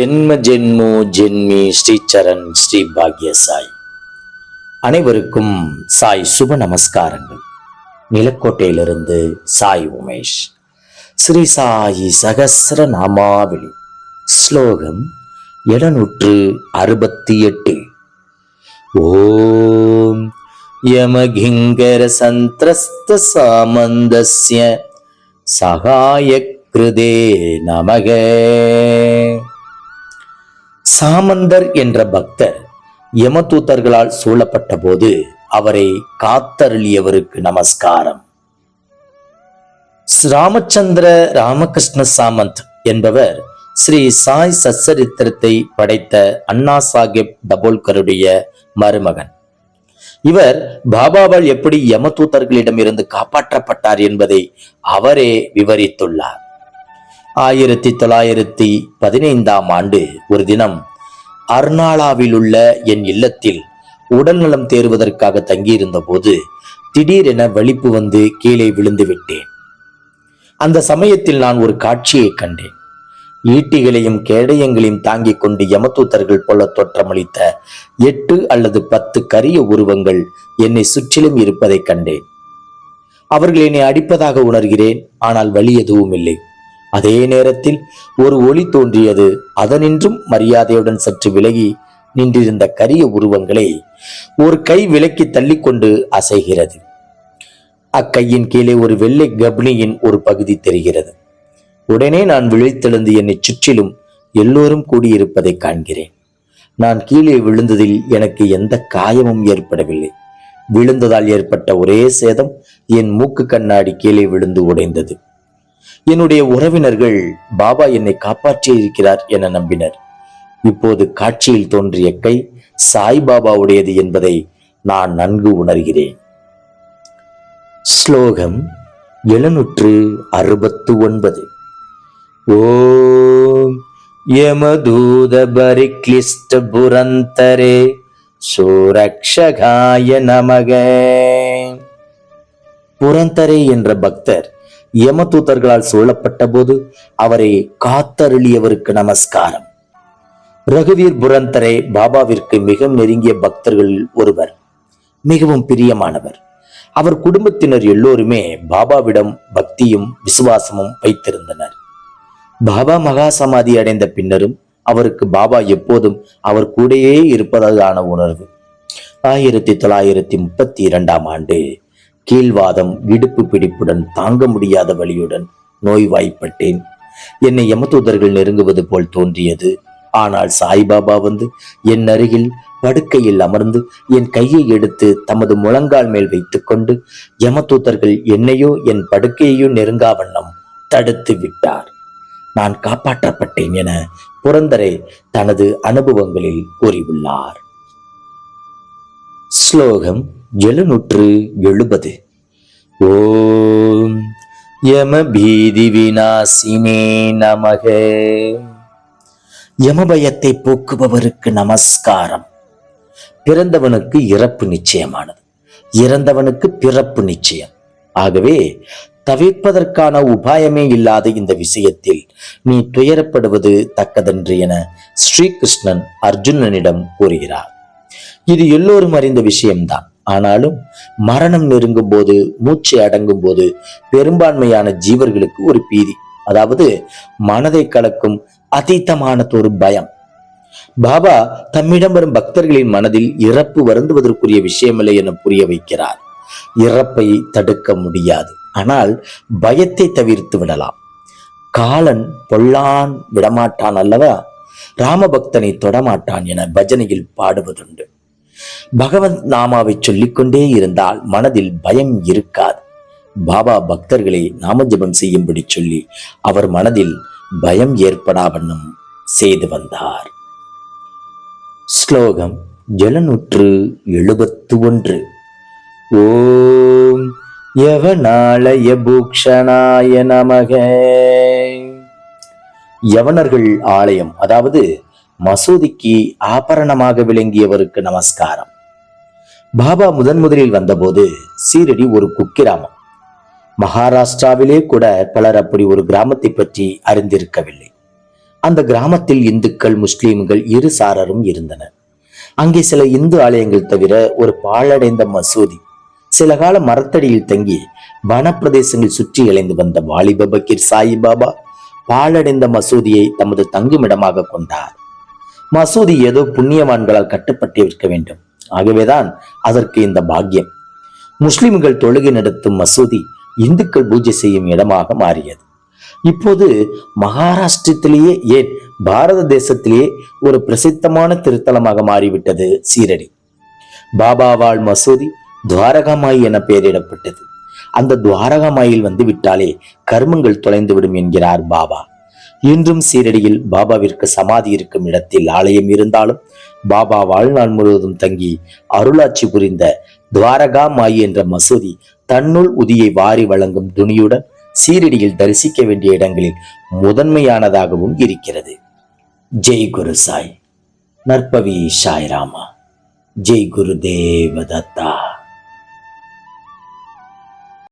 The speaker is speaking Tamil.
ஜென்ம ஜென்மோ ஜென்மி ஸ்ரீச்சரண் ஸ்ரீ பாக்ய சாய் அனைவருக்கும் சாய் சுப நமஸ்காரங்கள். நிலக்கோட்டையிலிருந்து சாய் உமேஷ். ஸ்ரீ சாயி சகசிர நாமாவளி ஸ்லோகம் எழுநூற்று அறுபத்தி எட்டு. ஓம் யமகிங்கர சந்திரஸ்த சாமந்தஸ்ய சகாய கிருதே நமக. சாமந்தர் என்ற பக்தர் யமதூத்தர்களால் சூழப்பட்ட போது அவரை காத்தருளியவருக்கு நமஸ்காரம். ராமச்சந்திர ராமகிருஷ்ண சாமந்த் என்பவர் ஸ்ரீ சாய் சச்சரித்திரத்தை படைத்த அண்ணா சாஹிப் டபோல்கருடைய மருமகன். இவர் பாபாவால் எப்படி யமதூத்தர்களிடமிருந்து காப்பாற்றப்பட்டார் என்பதை அவரே விவரித்துள்ளார். ஆயிரத்தி தொள்ளாயிரத்தி பதினைந்தாம் ஆண்டு ஒரு தினம் அர்னாலாவில் உள்ள என் இல்லத்தில் உடல்நலம் தேர்வதற்காக தங்கியிருந்த போது திடீரென வலிப்பு வந்து கீழே விழுந்து விட்டேன். அந்த சமயத்தில் நான் ஒரு காட்சியை கண்டேன். ஈட்டிகளையும் கேடயங்களையும் தாங்கிக் கொண்டு யமதூத்தர்கள் போல தோற்றமளித்த எட்டு அல்லது பத்து கரிய உருவங்கள் என்னை சுற்றிலும் இருப்பதை கண்டேன். அவர்கள் என்னை அடிப்பதாக உணர்கிறேன் ஆனால் வலி எதுவும் இல்லை. அதே நேரத்தில் ஒரு ஒளி தோன்றியது. அதனின்றும் மரியாதையுடன் சற்று விலகி நின்றிருந்த கரிய உருவங்களை ஒரு கை விலக்கி தள்ளிக்கொண்டு அசைகிறது. அக்கையின் கீழே ஒரு வெள்ளை கப்னியின் ஒரு பகுதி தெரிகிறது. உடனே நான் விழித்தெழுந்து என்னை சுற்றிலும் எல்லோரும் கூடியிருப்பதை காண்கிறேன். நான் கீழே விழுந்ததில் எனக்கு எந்த காயமும் ஏற்படவில்லை. விழுந்ததால் ஏற்பட்ட ஒரே சேதம் என் மூக்கு கண்ணாடி கீழே விழுந்து உடைந்தது. என்னுடைய உறவினர்கள் பாபா என்னை காப்பாற்றி இருக்கிறார் என நம்பினர். இப்போது காட்சியில் தோன்றிய கை சாய்பாபாவுடையது என்பதை நான் நன்கு உணர்கிறேன். ஸ்லோகம் எழுநூற்று அறுபத்து ஒன்பது. ஓம் யமதூத பரிக்லிஷ்ட புரந்தரே சுரக்ஷகாய நமக. புரந்தரே என்ற பக்தர் யமதூதர்களால் சூழப்பட்ட போது அவரை காத்தருளியவருக்கு நமஸ்காரம். ரகுவீர் புரந்தரே பாபாவிற்கு மிக நெருங்கிய பக்தர்களில் ஒருவர் மிகவும் பிரியமானவர். அவர் குடும்பத்தினர் எல்லோருமே பாபாவிடம் பக்தியும் விசுவாசமும் வைத்திருந்தனர். பாபா மகா சமாதி அடைந்த பின்னரும் அவருக்கு பாபா எப்போதும் அவர் கூடயே இருப்பதான உணர்வு. ஆயிரத்தி தொள்ளாயிரத்தி முப்பத்தி இரண்டாம் ஆண்டு கீழ்வாதம் இடுப்பு பிடிப்புடன் தாங்க முடியாத வழியுடன் நோய்வாய்ப்பட்டேன். என்னை யமதூதர்கள் நெருங்குவது போல் தோன்றியது. ஆனால் சாய்பாபா வந்து என் அருகில் படுக்கையில் அமர்ந்து என் கையை எடுத்து தமது முழங்கால் மேல் வைத்துக்கொண்டு யமதூதர்கள் என்னையோ என் படுக்கையையோ நெருங்கா வண்ணம் தடுத்து விட்டார். நான் காப்பாற்றப்பட்டேன் என புரந்தரே தனது அனுபவங்களில் கூறியுள்ளார். ஸ்லோகம் எழுநூற்று எழுபது. ஓம் யம பீதி விநாசினே நமக. யமபயத்தை போக்குபவருக்கு நமஸ்காரம். பிறந்தவனுக்கு இறப்பு நிச்சயமானது. இறந்தவனுக்கு பிறப்பு நிச்சயம். ஆகவே தவிர்ப்பதற்கான உபாயமே இல்லாத இந்த விஷயத்தில் நீ துயரப்படுவது தக்கதன்று என ஸ்ரீகிருஷ்ணன் அர்ஜுனனிடம் கூறுகிறார். இது எல்லோரும் அறிந்த விஷயம்தான். ஆனாலும் மரணம் நெருங்கும் போது மூச்சு அடங்கும் போது பெரும்பான்மையான ஜீவர்களுக்கு ஒரு பீதி. அதாவது மனதை கலக்கும் அதீதமானதொரு பயம். பாபா தம்மிடம் வரும் பக்தர்களின் மனதில் இறப்பு வருந்துவதற்குரிய விஷயமில்லை என புரிய வைக்கிறார். இறப்பை தடுக்க முடியாது. ஆனால் பயத்தை தவிர்த்து விடலாம். காலன் பொல்லான் விடமாட்டான் அல்லவா? ராமபக்தனை தொடமாட்டான் என பஜனையில் பாடுவதுண்டு. பகவத் நாமாவை சொல்லிக்கொண்டே இருந்தால் மனதில் பயம் இருக்காது. பாபா பக்தர்களை நாமஜபம் செய்யும்படி சொல்லி அவர் மனதில் பயம் ஏற்படா வண்ணம் செய்து வந்தார். ஸ்லோகம் எழுநூற்று எழுபத்து ஒன்று ஓம் யவனாலய பூக்ஷணாய நமக. யவனர்கள் ஆலயம் அதாவது மசூதிக்கு ஆபரணமாக விளங்கியவருக்கு நமஸ்காரம். பாபா முதன் முதலில் வந்தபோது சீரடி ஒரு குக்கிராமம். மகாராஷ்டிராவிலே கூட பலர் அப்படி ஒரு கிராமத்தை பற்றி அறிந்திருக்கவில்லை. அந்த கிராமத்தில் இந்துக்கள் முஸ்லீம்கள் இரு சாரரும் இருந்தனர். அங்கே சில இந்து ஆலயங்கள் தவிர ஒரு பாழடைந்த மசூதி. சில கால மரத்தடியில் தங்கி வனப்பிரதேசங்கள் சுற்றி இழைந்து வந்த வாலிப பக்கீர் சாயிபாபா பாழடைந்த மசூதியை தமது தங்குமிடமாக கொண்டார். மசூதி ஏதோ புண்ணியவான்களால் கட்டப்பட்டிருக்க வேண்டும். ஆகவேதான் அதற்கு இந்த பாக்கியம். முஸ்லிம்கள் தொழுகை நடத்தும் மசூதி இந்துக்கள் பூஜை செய்யும் இடமாக மாறியது. இப்போது மகாராஷ்டிரத்திலேயே ஏன் பாரத தேசத்திலேயே ஒரு பிரசித்தமான திருத்தலமாக மாறிவிட்டது சீரடி. பாபாவாள் மசூதி துவாரகாமாயி என பெயரிடப்பட்டது. அந்த துவாரகாமாயில் வந்து விட்டாலே கர்மங்கள் தொலைந்துவிடும் என்கிறார் பாபா. இன்றும் சீரடியில் பாபாவிற்கு சமாதி இருக்கும் இடத்தில் ஆலயம் இருந்தாலும் பாபா வாழ்நாள் முழுவதும் தங்கி அருளாட்சி புரிந்த துவாரகா மாயி என்ற மசூதி தன்னுள் உதியை வாரி வழங்கும் துணியுடன் சீரடியில் தரிசிக்க வேண்டிய இடங்களில் முதன்மையானதாகவும் இருக்கிறது. ஜெய் குரு சாய். நற்பவி சாய் ராமா ஜெய் குரு தேவதத்தா